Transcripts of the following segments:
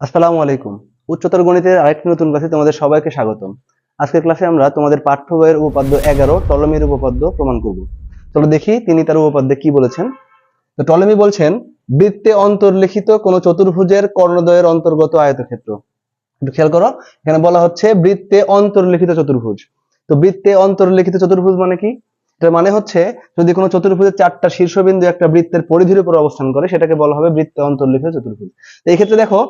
আসসালামু আলাইকুম। উচ্চতর গণিতের আরেকটি নতুন ক্লাসে তোমাদের সবাইকে স্বাগতম। আজকের ক্লাসে আমরা তোমাদের পাঠ্য বইয়ের উপপাদ্য এগারো, টলমির উপপাদ্য প্রমাণ করব। চলো দেখি তিনি তার উপপাদ্যে কি বলেছেন। তো টলমি বলছেন, বৃত্তে অন্তর্লিখিত কোন চতুর্ভুজের কর্ণদ্বয়ের অন্তর্গত আয়তক্ষেত্র। একটু খেয়াল করো, এখানে বলা হচ্ছে বৃত্তে অন্তর্লিখিত চতুর্ভুজ। তো বৃত্তে অন্তর্লিখিত চতুর্ভুজ মানে কি? এটার মানে হচ্ছে, যদি কোনো চতুর্ভুজের চারটা শীর্ষবিন্দু একটা বৃত্তের পরিধির উপর অবস্থান করে, সেটাকে বলা হবে বৃত্তে অন্তর্লিখিত চতুর্ভুজ। এই ক্ষেত্রে দেখো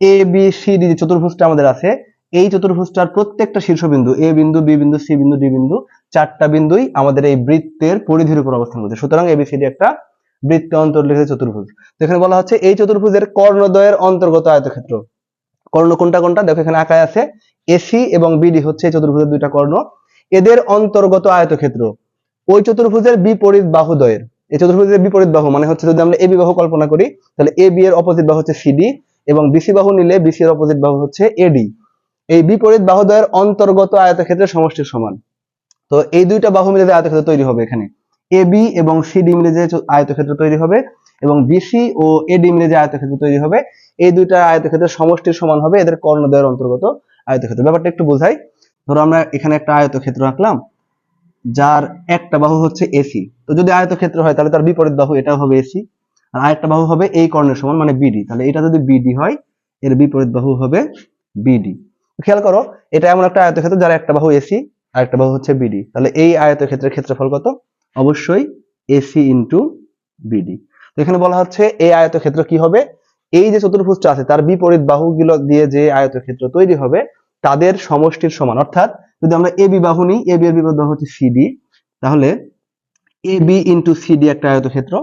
এ বি সি ডি যে চতুর্ভুজটা আমাদের আছে, এই চতুর্ভুজটার প্রত্যেকটা শীর্ষবিন্দু এ বিন্দু বি বিন্দু সি বিন্দু ডি বিন্দু, চারটা বিন্দুই আমাদের এই বৃত্তের পরিধির উপর অবস্থান করছে। সুতরাং এবিসিডি একটা বৃত্তে অন্তর্লিখিত চতুর্ভুজ। এখানে বলা হচ্ছে এই চতুর্ভুজের কর্ণদ্বয়ের অন্তর্গত আয়তক্ষেত্র। কর্ণ কোনটা কোনটা? দেখো এখানে আঁকায় আছে এসি এবং বিডি হচ্ছে এই চতুর্ভুজের দুইটা কর্ণ। এদের অন্তর্গত আয়তক্ষেত্র, ওই চতুর্ভুজের বিপরীত বাহুদ্বয়ের এই চতুর্ভুজের বিপরীত বাহু মানে হচ্ছে যদি আমরা এবি বাহু কল্পনা করি, তাহলে এ বি এর অপোজিট বাহু হচ্ছে সিডি এবং বিসি বাহু নিলে বিসি এর অপোজিট বাহু হচ্ছে এডি এই বিপরীত বাহুদ্বয়ের অন্তর্গত আয়তক্ষেত্রের সমষ্টির সমান। তো এই দুইটা বাহু মিলে যে আয়তক্ষেত্র তৈরি হবে এখানে এ বি এবং সিডি মিলে যে আয়তক্ষেত্র তৈরি হবে এবং বিসি ও এডি মিলে যে আয়তক্ষেত্র তৈরি হবে, এই দুইটা আয়তক্ষেত্রের সমষ্টির সমান হবে এদের কর্ণদ্বয়ের অন্তর্গত আয়তক্ষেত্র। ব্যাপারটা একটু বোঝাই। ধরো আমরা এখানে একটা আয়তক্ষেত্র আঁকলাম, যার একটা বাহু হচ্ছে এসি তো যদি আয়তক্ষেত্র হয় তাহলে তার বিপরীত বাহু এটাও হবে এসি আর আরেকটা বাহু হবে এই কর্ণের সমান মানে বিডি তাহলে এটা যদি বিডি হয়, এর বিপরীত বাহু হবে বিডি খেয়াল করো, এটা এমন একটা আয়তক্ষেত্র যার একটা বাহু এসি আর একটা বাহু হচ্ছে বিডি তাহলে এই আয়তক্ষেত্রের ক্ষেত্রফল কত? অবশ্যই এসি ইন্টু বিডি এখানে বলা হচ্ছে এই আয়তক্ষেত্র কি হবে? এই যে চতুর্ভুজটা আছে, তার বিপরীত বাহুগুলো দিয়ে যে আয়তক্ষেত্র তৈরি হবে, তাদের সমষ্টির সমান। অর্থাৎ যদি আমরা এ বি বাহু নিই এ বি এর বিপরীত বাহু হচ্ছে সিডি তাহলে এ বি ইন্টু সিডি একটা আয়তক্ষেত্র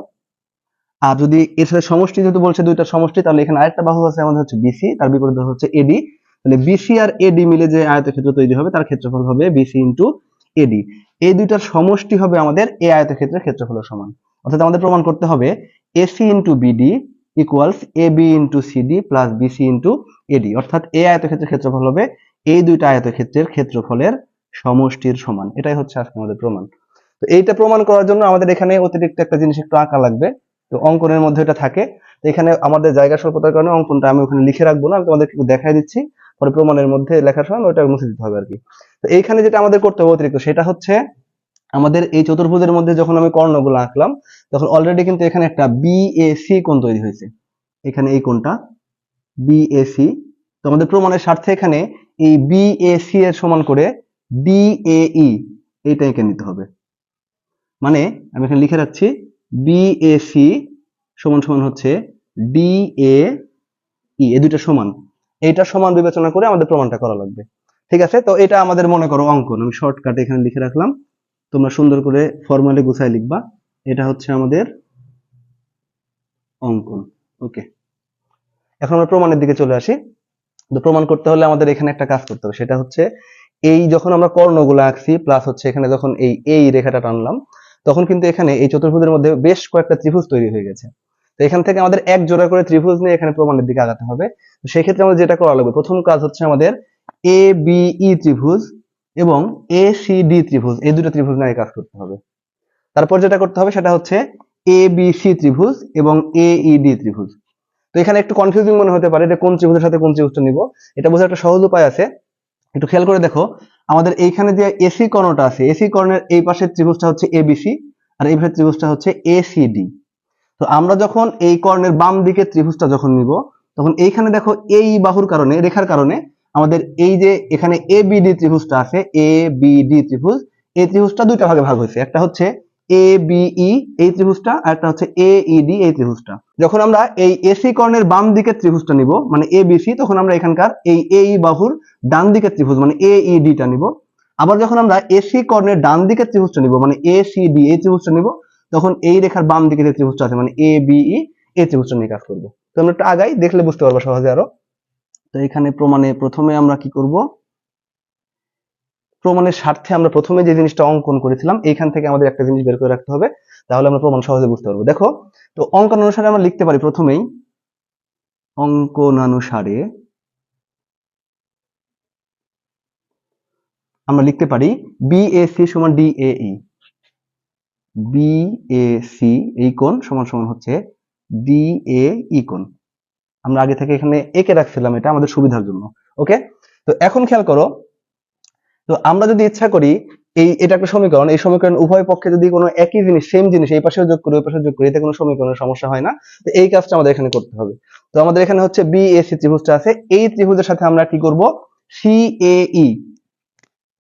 আর যদি এর সাথে সমষ্টি যেহেতু বলছে দুইটা সমষ্টি, তাহলে এখানে আরেকটা বাহু আছে, আমাদের হচ্ছে বিসি তার বিপরীত হচ্ছে এডি তাহলে বিসি আর এডি মিলে যে আয়তক্ষেত্র তৈরি হবে, তার ক্ষেত্রফল হবে বিসি ইন্টু এডি এই দুইটার সমষ্টি হবে আমাদের এই আয়তক্ষেত্রের ক্ষেত্রফলের সমান। অর্থাৎ আমাদের প্রমাণ করতে হবে AC into BD equals A B into CD plus BC into AD অর্থাৎ এই আয়তক্ষেত্রের ক্ষেত্রফল হবে এই দুইটা আয়তক্ষেত্রের ক্ষেত্রফলের সমষ্টির সমান। এটাই হচ্ছে আজকে আমাদের প্রমাণ। তো এইটা প্রমাণ করার জন্য আমাদের এখানে অতিরিক্ত একটা জিনিস একটু আঁকা লাগবে। তো অঙ্কনের মধ্যে এটা থাকে। তো এখানে আমাদের জায়গা স্বল্পতার কারণে অঙ্কনটা আমি ওখানে লিখে রাখব না, আমি তোমাদেরকে একটু দেখাই দিচ্ছি। পরে প্রমাণের মধ্যে লেখার সময় ওটা মুছে দিতে হবে আর কি তো এইখানে যেটা আমাদের করতে হবে অতিরিক্ত, সেটা হচ্ছে আমাদের এই চতুর্ভুজের মধ্যে যখন আমি কর্ণগুলো আঁকলাম, তখন অলরেডি কিন্তু এখানে একটা বিএসি কোণ তৈরি হয়েছে। এখানে এই কোণটা বিএসি তো আমাদের প্রমাণের স্বার্থে এখানে এই বিএসি এর সমান করে ডিএই এইটা এঁকে নিতে হবে। মানে আমি এখানে লিখে রাখছি বিএসি সমান সমান হচ্ছে ডিএ ই এ দুইটা সমান। এইটা সমান বিবেচনা করে আমাদের প্রমাণটা করা লাগবে। ঠিক আছে? তো এটা আমাদের মনে করো অঙ্কন আমি শর্টকাটে এখানে লিখে রাখলাম। তোমরা সুন্দর করে ফর্মালি গুছায় লিখবা। এটা হচ্ছে আমাদের অঙ্কন ওকে। এখন আমরা প্রমাণের দিকে চলে আসি। তো প্রমাণ করতে হলে আমাদের এখানে একটা কাজ করতে হবে। সেটা হচ্ছে এই যখন আমরা কর্ণগুলো আঁকছি প্লাস হচ্ছে এখানে যখন এই এই রেখাটা টানলাম তখন কিন্তু এখানে এই চতুর্ভুজের মধ্যে বেশ কয়েকটা ত্রিভুজ তৈরি হয়ে গেছে। তো এখান থেকে আমাদের এক জোড়া করে ত্রিভুজ নিয়ে এখানে প্রমাণের দিকে আগাতে হবে। তো সেই ক্ষেত্রে আমাদের যেটা করা লাগবে, প্রথম কাজ হচ্ছে আমাদের এ বি ই ত্রিভুজ এবং এ সি ডি ত্রিভুজ, এই দুটো ত্রিভুজ নিয়ে কাজ করতে হবে। তারপর যেটা করতে হবে সেটা হচ্ছে এ বি সি ত্রিভুজ এবং এ ই ডি ত্রিভুজ। তো এখানে একটু কনফিউজিং মনে হতে পারে এটা কোন ত্রিভুজের সাথে কোন ত্রিভুজটা নিব। এটা বোঝার একটা সহজ উপায় আছে। একটু খেয়াল করে দেখো আমাদের এইখানে যে এসি কর্ণটা আছে এসি কর্ণের এই পাশের ত্রিভুজটা হচ্ছে এবিসি আর এই পাশের ত্রিভুজটা হচ্ছে এসিডি তো আমরা যখন এই কর্ণের বাম দিকে ত্রিভুজটা যখন নিব, তখন এইখানে দেখো এই বাহুর কারণে, রেখার কারণে আমাদের এই যে এখানে এবিডি বিডি ত্রিভুজটা আছে এ বিডি ত্রিভুজ, এই ত্রিভুজটা দুইটা ভাগে ভাগ হয়েছে। একটা হচ্ছে এ বিই এই ত্রিভুজটা, আর একটা হচ্ছে এ ইডি এই ত্রিভুজটা। যখন আমরা এই এসি কর্ণের বাম দিকের ত্রিভুজটা নিব মানে এ বিসি তখন আমরা এখানকার এই এ ই বাহুর ডান দিকের ত্রিভুজ মানে এ ইডি টা নিব। আবার যখন আমরা এসি কর্ণের ডান দিকের ত্রিভুজটা নিব মানে এ সি ডি এই ত্রিভুজটা নিব, তখন এই রেখার বাম দিকে যে ত্রিভুজটা আছে মানে এ বিই এই ত্রিভুজটা নিয়ে কাজ করব। তো আমরা একটু আগাই, দেখলে বুঝতে পারব সহজে আরও। তো এখানে প্রমাণে প্রথমে আমরা কি করব? প্রমাণের স্বার্থে আমরা প্রথমে যে জিনিসটা অঙ্কন করেছিলাম, এইখান থেকে আমাদের একটা জিনিস বের করে রাখতে হবে, তাহলে আমরা প্রমাণ সহজে বুঝতে পারব। দেখো, তো অঙ্কন অনুসারে আমরা লিখতে পারি প্রথমেই, অঙ্কনানুসারে আমরা লিখতে পারি বিএসি সমান ডিএই বিএসি এই কোণ সমান সমান হচ্ছে ডিএই কোণ। আমরা আগে থেকে এখানে একে রাখছিলাম এটা আমাদের সুবিধার জন্য। ওকে? তো এখন খেয়াল করো তো আমরা যদি ইচ্ছা করি, এই, এটা একটা সমীকরণ, এই সমীকরণ উভয় পক্ষে যদি কোনো একই জিনিস সেম জিনিস এই পাশেও যোগ করি, ওই পাশে যোগ করি, এতে কোনো সমীকরণের সমস্যা হয় না। তো এই কাজটা আমাদের এখানে করতে হবে। তো আমাদের এখানে হচ্ছে বি এ সি ত্রিভুজটা আছে। এই ত্রিভুজের সাথে আমরা কি করব? সি এ ই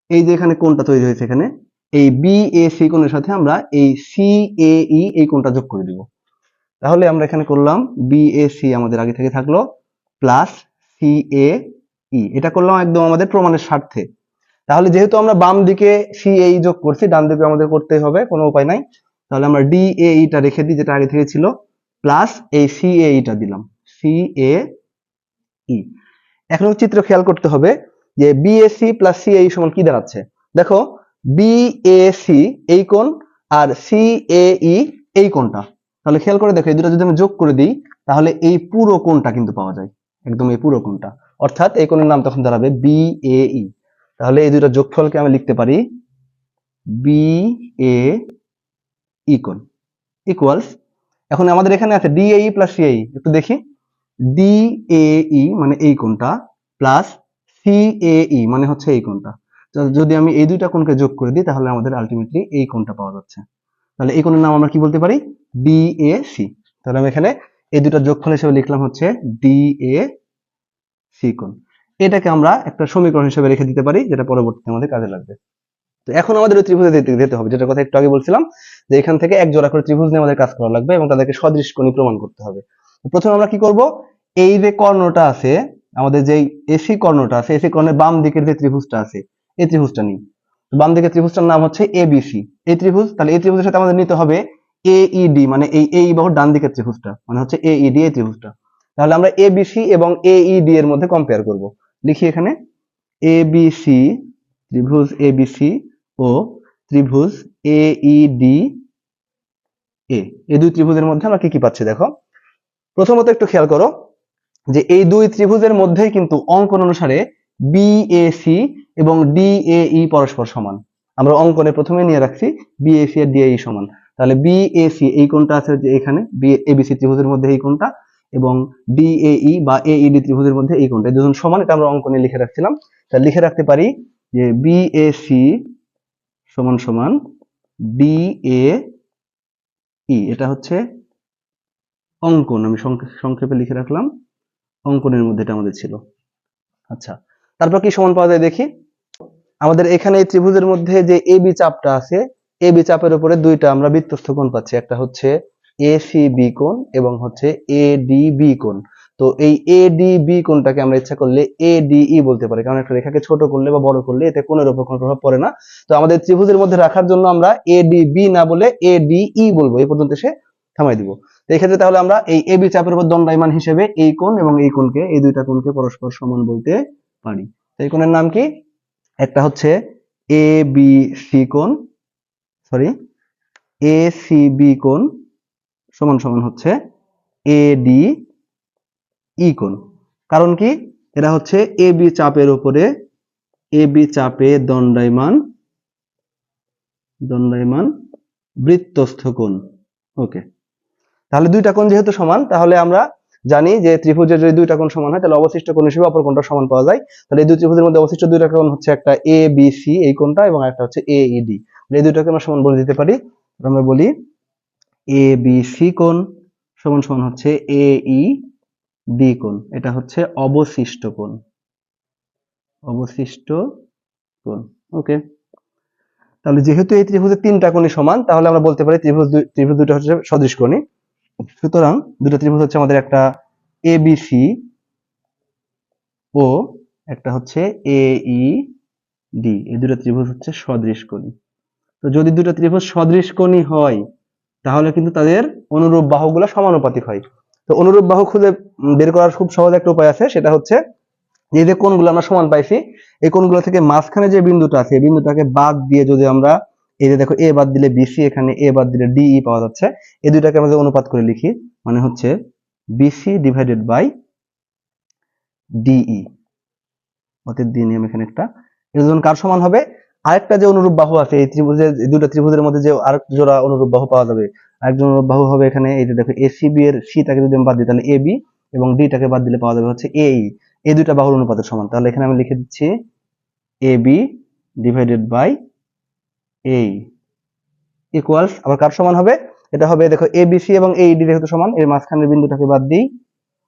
এই যে এখানে কোনটা তৈরি হয়েছে এখানে, এই বি এ সি কোণের সাথে আমরা এই সি এ ই এই কোণটা যোগ করে দিব। তাহলে আমরা এখানে করলাম বি এ সি আমাদের আগে থেকে থাকল প্লাস সি এ ই এটা করলাম একদম আমাদের প্রমাণের স্বার্থে। তাহলে যেহেতু আমরা বাম দিকে সি এই যোগ করছি, ডান দিকে আমাদের করতে হবে, কোনো উপায় নাই। তাহলে আমরা ডি এ ইটা রেখে দিই, যেটা আগে থেকে ছিল প্লাস এই সি এ ইটা দিলাম। সি এ ই এখন চিত্র খেয়াল করতে হবে যে বিএসসি প্লাস সি এই সমান কি দাঁড়াচ্ছে? দেখো বিএসি এই কোণ আর সি এ ই এই কোণটা। তাহলে খেয়াল করে দেখো, এই দুটো যদি আমি যোগ করে দিই, তাহলে এই পুরো কোণটা কিন্তু পাওয়া যায়। একদম এই পুরো কোণটা। অর্থাৎ এই কোণের নাম তখন দাঁড়াবে বি এ ই তাহলে এই দুটো যোগফলকে আমি লিখতে পারি বি এ ই কোণ ইকুয়ালস এখন আমাদের এখানে আছে ডি ই প্লাস সি একটু দেখি। ডি ই মানে এই কোণটা প্লাস সি এ ই মানে হচ্ছে এই কোণটা। তো যদি আমি এই দুইটা কোণকে যোগ করে দিই, তাহলে আমাদের আলটিমেটলি এই কোণটা পাওয়া যাচ্ছে। তাহলে এই কোণের নাম আমরা কি বলতে পারি? ডি এ সি তাহলে আমি এখানে এই দুটো যোগফল হিসেবে লিখলাম হচ্ছে ডি এ সি কোণ। এটাকে আমরা একটা সমীকরণ হিসেবে রেখে দিতে পারি, যেটা পরবর্তীতে আমাদের কাজে লাগবে। তো এখন আমাদের ওই ত্রিভুজে যেতে হবে যেটা কথা একটু আগে বলছিলাম, যে এখান থেকে এক জোড়া করে ত্রিভুজ নিয়ে আমাদের কাজ করা লাগবে এবং তাদেরকে সদৃশকোণী প্রমাণ করতে হবে। প্রথমে আমরা কি করব? এই যে কর্ণটা আছে, আমাদের যেই এসি কর্ণটা আছে এসি কর্ণের বাম দিকের যে ত্রিভুজটা আছে, এই ত্রিভুজটা নিই। বাম দিকের ত্রিভুজটার নাম হচ্ছে এবিসি এই ত্রিভুজ, তাহলে এই ত্রিভুজের সাথে আমাদের নিতে হবে এইডি মানে এই এই বাহুর ডান দিকের ত্রিভুজটা মানে হচ্ছে এইডি এই ত্রিভুজটা। তাহলে আমরা এবিসি এবং এইডি এর মধ্যে কম্পেয়ার করব। লিখি এখানে এবিসি ত্রিভুজ এবিসি ও ত্রিভুজ এইডি এ এই দুই ত্রিভুজের মধ্যে আমরা কি কি পাচ্ছি দেখো? প্রথমত একটু খেয়াল করো যে এই দুই ত্রিভুজের মধ্যেই কিন্তু অঙ্কন অনুসারে বিএসি এবং ডিএই পরস্পর সমান। আমরা অঙ্কনে প্রথমে নিয়ে রাখছি বিএসি আর ডিএই সমান। তাহলে বিএসি এই কোণটা আছে যে এখানে এবিসি ত্রিভুজের মধ্যে এই কোণটা এবং ডিএই বা এইডি ত্রিভুজের মধ্যে এই কোণটা দুজন সমান, এটা আমরা অঙ্কনে লিখে রাখছিলাম। তাহলে লিখে রাখতে পারি যে বিএসি সমান সমান ডিএ ই এটা হচ্ছে অঙ্কন। আমি সংক্ষে- সংক্ষেপে লিখে রাখলাম, অঙ্কনের মধ্যে এটা আমাদের ছিল। আচ্ছা তারপর কি সমান পাওয়া যায় দেখি? আমাদের এখানে এই ত্রিভুজের মধ্যে যে এবি চাপটা আছে এ বি চাপের উপরে দুইটা আমরা বৃত্তস্থ কোণ পাচ্ছি। একটা হচ্ছে এ সি বি কোণ এবং হচ্ছে এ ডি বি কোণ। তো এই এ ডি বি কোণটাকে আমরা ইচ্ছা করলে এ ডি ই বলতে পারি, কারণ একটা রেখাকে ছোট করলে বা বড় করলে এতে কোণের উপর কোনো প্রভাব পড়ে না। তো আমাদের ত্রিভুজের মধ্যে রাখার জন্য আমরা এ ডি বি না বলে এ ডি ই বলব, এই পর্যন্ত এসে থামাই দিব। তো এই ক্ষেত্রে তাহলে আমরা এই এ বি চাপের উপর দণ্ডায়মান হিসেবে এই কোণ এবং এই কোণকে, এই দুইটা কোণকে পরস্পর সমান বলতে পারি। তো এই কোণের নাম কি? একটা হচ্ছে এ বি সি কোণ সরি এ সি বি কোণ সমান সমান হচ্ছে এ ডি ই কোণ। কারণ কি? এরা হচ্ছে এ বি চাপের উপরে এ বি চাপে দণ্ডায়মান দণ্ডায়মান বৃত্তস্থ কোণ। ওকে। তাহলে দুইটা কোণ যেহেতু সমান, তাহলে আমরা জানি যে ত্রিভুজের যদি দুইটা কোণ সমান হয়, তাহলে অবশিষ্ট কোণ হিসেবে অপর কোণটা সমান পাওয়া যায়। তাহলে এই দুই ত্রিভুজের মধ্যে অবশিষ্ট দুইটা কোণ হচ্ছে একটা এ বি সি এই কোণটা এবং একটা হচ্ছে এ ই ডি এই দুইটাকে আমরা সমান বলে দিতে পারি। আমরা বলি এ বি সি কোণ সমান সমান হচ্ছে এ ই ডি কোণ। এটা হচ্ছে অবশিষ্ট কোণ। অবশিষ্ট কোণ। ওকে তাহলে যেহেতু এই ত্রিভুজের তিনটা কোণই সমান, তাহলে আমরা বলতে পারি ত্রিভুজ ত্রিভুজ দুটো হচ্ছে সদৃশ কোণী সুতরাং দুটো ত্রিভুজ হচ্ছে আমাদের একটা এবিসি ও একটা হচ্ছে এ ই ডি এই দুটো ত্রিভুজ হচ্ছে সদৃশ কোণী তো যদি দুটো ত্রিভুজ সদৃশ কোণী হয় তাহলে কিন্তু তাদের অনুরূপ বাহুগুলো সমানুপাতিক হয়। তো অনুরূপ বাহু খুঁজে বের করার খুব সহজ একটা উপায় আছে, সেটা হচ্ছে যে যে কোণগুলো আমরা সমান পাইছি, এই কোণগুলো থেকে মাঝখানে যে বিন্দুটা আছে, এই বিন্দুটাকে বাদ দিয়ে যদি আমরা এই যে দেখো, এ বাদ দিলে বিসি এখানে এ বাদ দিলে ডিই পাওয়া যাচ্ছে, এই দুইটাকে আমরা অনুপাত করে লিখি মানে হচ্ছে বিসি ডিভাইডেড বাই ডিই অতএব দিয়ে নিলাম এখানে একটা। যখন কার সমান হবে? আরেকটা যে অনুরূপ বাহু আছে, এই ত্রিভুজের দুটো ত্রিভুজের মধ্যে যে আরেক জোড়া অনুরূপ বাহু পাওয়া যাবে। আরেকজন অনুরূপ বাহু হবে এখানে, এই যে দেখো এসিবি এর সিটাকে যদি আমি বাদ দিই, তাহলে এবি এবং ডিটাকে বাদ দিলে পাওয়া যাবে হচ্ছে এই এই দুটা বাহুর অনুপাতের সমান। তাহলে এখানে আমি লিখে দিচ্ছি A B divided by AE equals আবার কার সমান হবে? এটা হবে, দেখো এ বি সি এবং এই ডি যেহেতু সমান, এর মাঝখানের বিন্দুটাকে বাদ দিই,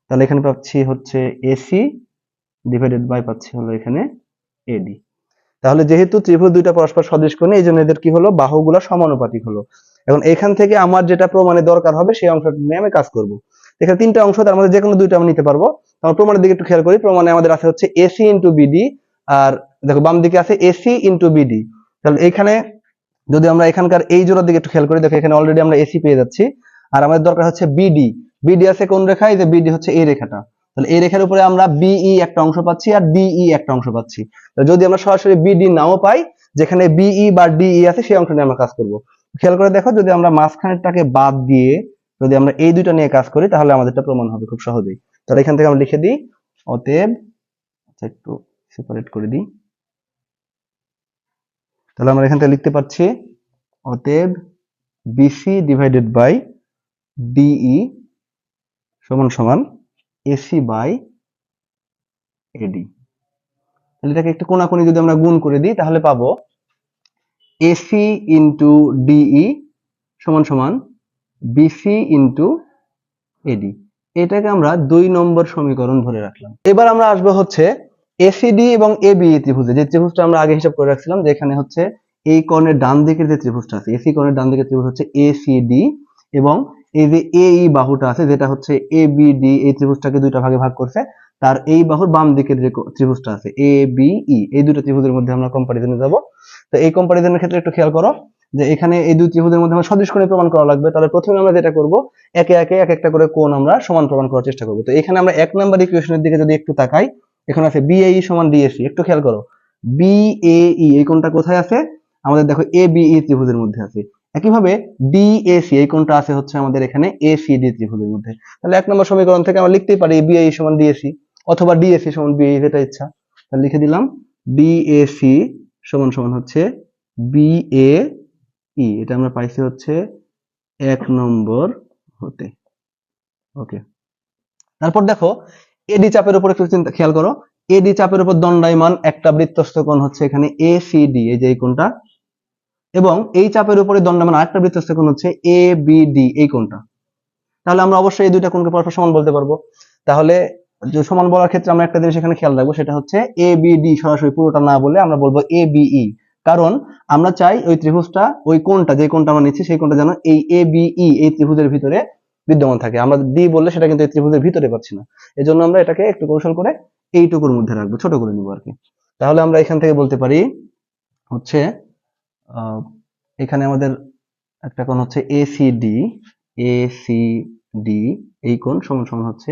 তাহলে এখানে পাচ্ছি হচ্ছে এসি ডিভাইডেড বাই পাচ্ছি হলো এখানে এডি তাহলে যেহেতু ত্রিভুজ দুইটা পরস্পর সদৃশ কোণে, এই জন্য এদের কি হলো? বাহুগুলো সমানুপাতিক হলো। এখন এখান থেকে আমার যেটা প্রমাণে দরকার হবে, সেই অংশটা নিয়ে আমি কাজ করব। এখানে তিনটা অংশ, তার মধ্যে যে কোনো দুইটা আমি নিতে পারব। আমার প্রমাণের দিকে একটু খেয়াল করি। প্রমাণে আমাদের আছে হচ্ছে এসি ইন্টু বিডি আর দেখো, বাম দিকে আছে এসি ইন্টু বিডি তাহলে এখানে যদি আমরা এখানকার এই জোড়ার দিকে একটু খেয়াল করি, দেখো, এখানে অলরেডি আমরা এসি পেয়ে যাচ্ছি। আর আমাদের দরকার হচ্ছে বিডি বিডি আছে কোন রেখা এই যে বিডি হচ্ছে এই রেখাটা। তাহলে এই রেখার উপরে আমরা বিই একটা অংশ পাচ্ছি আর ডিই একটা অংশ পাচ্ছি। যদি আমরা সরাসরি বিডি নাও পাই, যেখানে বিই বা ডিই আছে, সেই অংশ নিয়ে আমরা কাজ করব। খেয়াল করে দেখো, যদি আমরা মাঝখানেরটাকে বাদ দিয়ে যদি আমরা এই দুইটা নিয়ে কাজ করি, তাহলে আমাদেরটা প্রমাণ হবে খুব সহজেই। তাহলে এখান থেকে আমরা লিখে দিই, অতএব আচ্ছা একটু সেপারেট করে দিই। তাহলে আমরা এখান থেকে লিখতে পারছি, অতএব বিসি ডিভাইডেড বাই ডিই সমান সমান এসি বাই এডি তাহলে এটাকে একটু কোনাকুনি যদি আমরা গুণ করে দিই, তাহলে পাবো এসি ইন্টু ডিই সমান সমান বিসি ইন্টু এডি এটাকে আমরা দুই নম্বর সমীকরণ ধরে রাখলাম। এবার আমরা আসব হচ্ছে এসিডি এবং এবি ত্রিভুজে। যে ত্রিভুজটা আমরা আগে হিসাব করে রাখছিলাম, যে এখানে হচ্ছে এই কর্ণের ডান দিকের যে ত্রিভুজটা আছে এসি কর্ণের ডান দিকের ত্রিভুজ হচ্ছে এসিডি এবং এই যে এই বাহুটা আছে, যেটা হচ্ছে এবিডি এই ত্রিভুজটাকে দুইটা ভাগে ভাগ করছে, তার এই বাহুর বাম দিকের যে ত্রিভুজটা আছে এ বি ই এই দুটো ত্রিভুজের মধ্যে আমরা কম্পারিজনে যাব। তো এই কম্পারিজনের ক্ষেত্রে একটু খেয়াল করো, যে এখানে এই দুই ত্রিভুজের মধ্যে আমরা সদৃশ কোণে প্রমাণ করা লাগবে। তাহলে প্রথমে আমরা যেটা করব, একে একে এক একটা করে কোণ আমরা সমান প্রমাণ করার চেষ্টা করব। তো এখানে আমরা এক নাম্বার ইকুয়েশনের দিকে যদি একটু তাকাই, এখানে আছে বিএই সমান ডিএসি একটু খেয়াল করো বিএই এই কোণটা কোথায় আছে? আমাদের দেখো এ বিই ত্রিভুজের মধ্যে আছে। একইভাবে ডিএসি এই কোণটা আছে হচ্ছে আমাদের এখানে এসিডি ত্রিভুজের মধ্যে। তাহলে এক নম্বর সমীকরণ থেকে আমরা লিখতেই পারি বিআই সমান ডিএসি অথবা ডিএসি সমান বিআই যেটা ইচ্ছা। তাহলে লিখে দিলাম ডিএসি সমান সমান হচ্ছে বিএ ই এটা আমরা পাইছি হচ্ছে এক নম্বর হতে। ওকে তারপর দেখো এডি চাপের উপর একটু চিন্তা, খেয়াল করো। এডি চাপের উপর দণ্ডায়মান একটা বৃত্তস্থ কোণ হচ্ছে এখানে এসিডি এই যে এই কোণটা। এবং এই চাপের উপরে দণ্ডায়মান আরেকটা বৃত্তস্থ কোণ হচ্ছে এ বিডি এই কোণটা। তাহলে আমরা অবশ্যই এই দুইটা কোণকে পরস্পর সমান বলতে পারব। তাহলে সমান বলার ক্ষেত্রে আমরা একটা জিনিস এখানে খেয়াল রাখব, সেটা হচ্ছে এ বি ডি সরাসরি পুরোটা না বলে আমরা বলব এ বিই কারণ আমরা চাই ওই ত্রিভুজটা, ওই কোণটা, যে কোণটা আমরা নিচ্ছি, সেই কোণটা যেন এই এ বিই এই ত্রিভুজের ভিতরে বিদ্যমান থাকে। আমরা ডি বললে সেটা কিন্তু এই ত্রিভুজের ভিতরে পাচ্ছি না। এজন্য আমরা এটাকে একটু কৌশল করে এইটুকুর মধ্যে রাখব, ছোট করে নিব আর কি। তাহলে আমরা এখান থেকে বলতে পারি হচ্ছে এখানে আমাদের একটা কোণ হচ্ছে এসিডি এসিডি এই কোণ সমান সমান হচ্ছে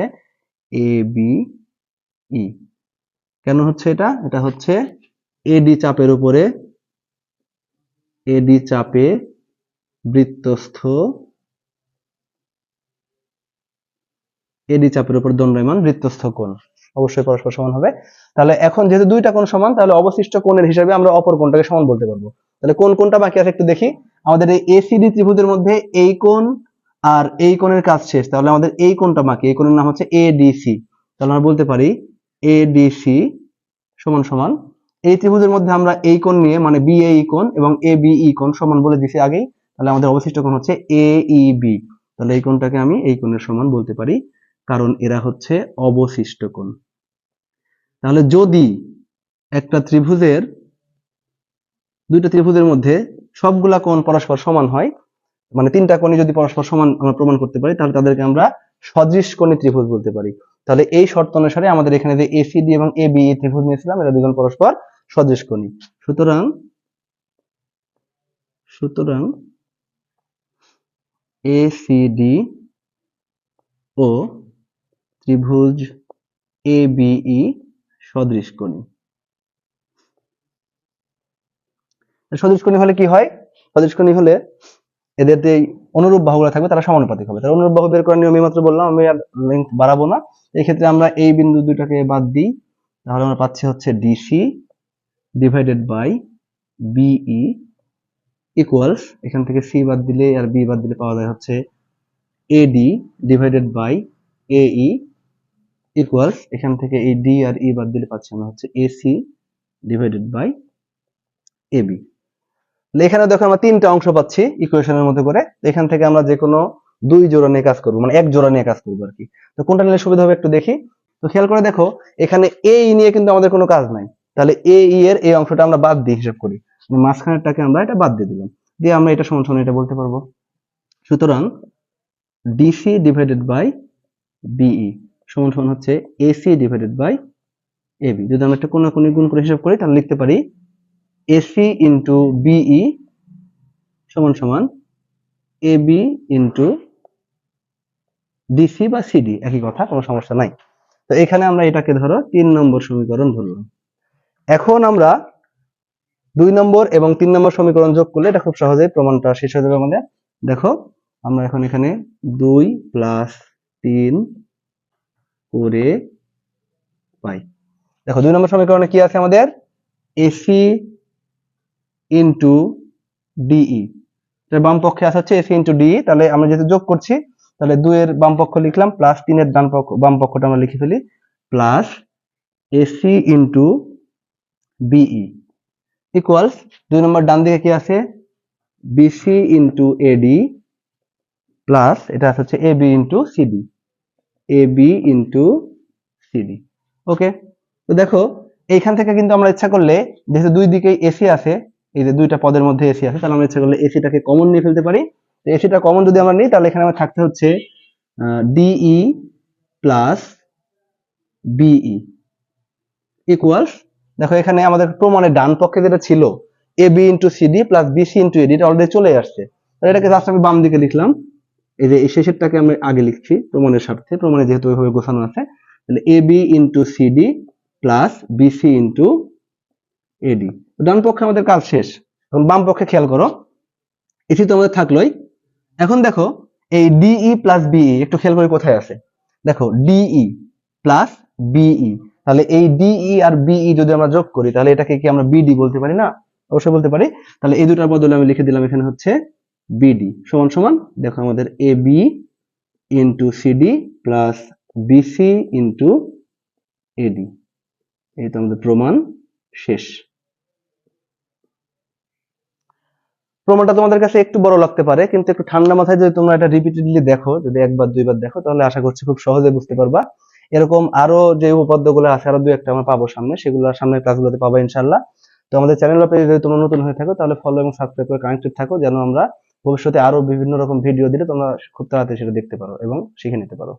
এ বি ই কেন হচ্ছে এটা? এটা হচ্ছে এডি চাপের উপরে এডি চাপে বৃত্তস্থ এডি চাপের উপর দণ্ডায়মান বৃত্তস্থ কোণ। অবশ্যই পরস্পর সমান হবে। তাহলে এখন যেহেতু দুইটা কোণ সমান, তাহলে অবশিষ্ট কোণের হিসাবে আমরা অপর কোণটাকে সমান বলতে পারব। তাহলে কোন কোনটা বাকি আছে একটু দেখি। আমাদের এই এসিডি ত্রিভুজের মধ্যে এই কোণ আর এই কোণের কাজ শেষ। তাহলে আমাদের এই কোণটা বাকি, এই কোণের নাম হচ্ছে এডিসি তাহলে আমরা বলতে পারি এডিসি সমান সমান। এই ত্রিভুজের মধ্যে আমরা এই কোণ নিয়ে মানে বিএই কোণ এবং এ বিই কোণ সমান বলে দিছি আগেই। তাহলে আমাদের অবশিষ্ট কোণ হচ্ছে এ এইবি তাহলে এই কোণটাকে আমি এই কোণের সমান বলতে পারি, কারণ এরা হচ্ছে অবশিষ্ট কোণ। তাহলে যদি একটা ত্রিভুজের দুইটা ত্রিভুজের মধ্যে সবগুলা কোণ পরস্পর সমান হয়। মানে তিনটা কোণই যদি পরস্পর সমান আমরা প্রমাণ করতে পারি, তাহলে তাদেরকে আমরা সদৃশ কোণী ত্রিভুজ বলতে পারি। তাহলে এই শর্ত অনুসারে আমাদের এখানে যে এসিডি এবং এ বি ত্রিভুজ নিয়েছিলাম, এরা দুজন পরস্পর সদৃশ কোণী সুতরাং সুতরাং এসিডি ও ত্রিভুজ এ বিই সদৃশ কোণী সদৃশ কোণী হলে কি হয়? সদৃশ কোণী হলে এদের যে অনুরূপ বাহুগুলো থাকবে তারা সমানুপাতিক হবে। তার অনুরূপ বাহু বের করার নিয়ম মাত্র বললাম, আমি আর লেন্থ বাড়াবো না। এই ক্ষেত্রে আমরা এই বিন্দু দুটাকে বাদ দিই। তাহলে আমরা পাচ্ছি হচ্ছে DC divided by BE equals এখান থেকে সি বাদ দিলে আর বি বাদ দিলে পাওয়া যায় হচ্ছে AD divided by AE equals এখান থেকে এই ডি আর ই বাদ দিলে পাচ্ছি আমরা হচ্ছে এসি ডিভাইডেড বাই এবি এখানে দেখো আমরা তিনটা অংশ পাচ্ছি ইকুয়েশনের মধ্যে করে। এখান থেকে আমরা যে কোনো দুই জোড়া নিয়ে কাজ করব মানে এক জোড়া নিয়ে কাজ করব আর কি। তো কোনটা নিলে সুবিধা হবে একটু দেখি। তো খেয়াল করে দেখো, এখানে এ ই নিয়ে কিন্তু আমাদের কোনো কাজ নাই। তাহলে এ ই এর এই অংশটা আমরা বাদ দিয়ে হিসাব করি। মানে মাঝখানেরটাকে আমরা এটা বাদ দিয়ে দিলাম। দিয়ে আমরা এটা সমান এটা বলতে পারব। সুতরাং ডিসি ডিভাইডেড বাই বিই সমান সমান হচ্ছে এসি ডিভাইডেড বাই এবি যদি আমরা একটা কোনাকুনি গুণ করে হিসাব করি, তাহলে লিখতে পারি এসি ইন্টু বিই সমান সমান এবি ইন্টু ডিসি বা সিডি একই কথা, কোনো সমস্যা নাই। তো এখানে আমরা এটাকে ধরো তিন নম্বর সমীকরণ ধরলাম। এখন আমরা দুই নম্বর এবং তিন নম্বর সমীকরণ যোগ করলে এটা খুব সহজেই প্রমাণটা শেষ হয়ে যাবে আমাদের। দেখো, আমরা এখন এখানে দুই প্লাস তিন করে পাই। দেখো, দুই নম্বর সমীকরণে কি আছে আমাদের? এসি ইন্টু ডিই বাম পক্ষে আছে হচ্ছে এসি ইন্টু ডিই তাহলে আমরা যেহেতু যোগ করছি, তাহলে দুইয়ের বাম পক্ষ লিখলাম প্লাস তিনের ডান পক্ষ, বাম পক্ষটা আমরা লিখে ফেলি plus AC into BE equals দুই নম্বর ডান দিকে কি আছে? বিসি ইন্টু এডি প্লাস এটা আছে হচ্ছে AB into CD AB into CD okay তো দেখো, এইখান থেকে কিন্তু আমরা ইচ্ছা করলে, যেহেতু দুই দিকেই এসি আছে এই যে দুইটা পদের মধ্যে এসি আছে, তাহলে আমরা ইচ্ছা করলে এসিটাকে কমন নিয়ে ফেলতে পারি। এসিটা কমন যদি আমরা নিই, তাহলে এখানে আমার থাকতে হচ্ছে ডিই প্লাস বিই ইকুয়ালস দেখো এখানে আমাদের প্রমাণের ডান পক্ষে যেটা ছিল A B into CD plus BC into AD এটা অলরেডি চলে আসছে। তাহলে এটাকে জাস্ট আমি বাম দিকে লিখলাম। এই যে শেষেরটাকে আমি আগে লিখছি, প্রমাণের স্বার্থে, প্রমাণে যেহেতু ওইভাবে গোছানো আছে। তাহলে A B into CD plus BC into AD ডান পক্ষে আমাদের কাজ শেষ। বাম পক্ষে খেয়াল করো। এটি তো আমাদের থাকলোই। এখন দেখো, এই ডিই প্লাস বিই একটু খেয়াল করে কোথায় আছে? দেখো ডিই প্লাস বিই তাহলে এই ডিই আর বিই যদি আমরা যোগ করি, তাহলে এটাকে কি আমরা বিডি বলতে পারি না? অবশ্যই বলতে পারি। তাহলে এই দুটার বদলে আমি লিখে দিলাম এখানে হচ্ছে বিডি সমান সমান, দেখো আমাদের A B into CD plus BC into AD এই তো আমাদের প্রমাণ শেষ। প্রমাণটা তোমাদের কাছে একটু বড় লাগতে পারে, কিন্তু একটু ঠান্ডা মাথায় যদি তোমরা এটা রিপিটেডলি দেখো, যদি একবার, দুইবার দেখো, তাহলে আশা করছি খুব সহজে বুঝতে পারবা। এরকম আরও যে উপপাদ্যগুলো আছে, আরও দুই একটা আমরা পাবো সামনে, সেগুলো সামনের ক্লাসগুলোতে পাবো ইনশাল্লাহ তো আমাদের চ্যানেল পেজে যদি তোমরা নতুন হয়ে থাকো, তাহলে ফলো এবং সাবস্ক্রাইব করে কানেক্টেড থাকো, যেন আমরা ভবিষ্যতে আরও বিভিন্ন রকম ভিডিও দিলে তোমরা খুব তাড়াতাড়ি সেটা দেখতে পারো এবং শিখে নিতে পারো।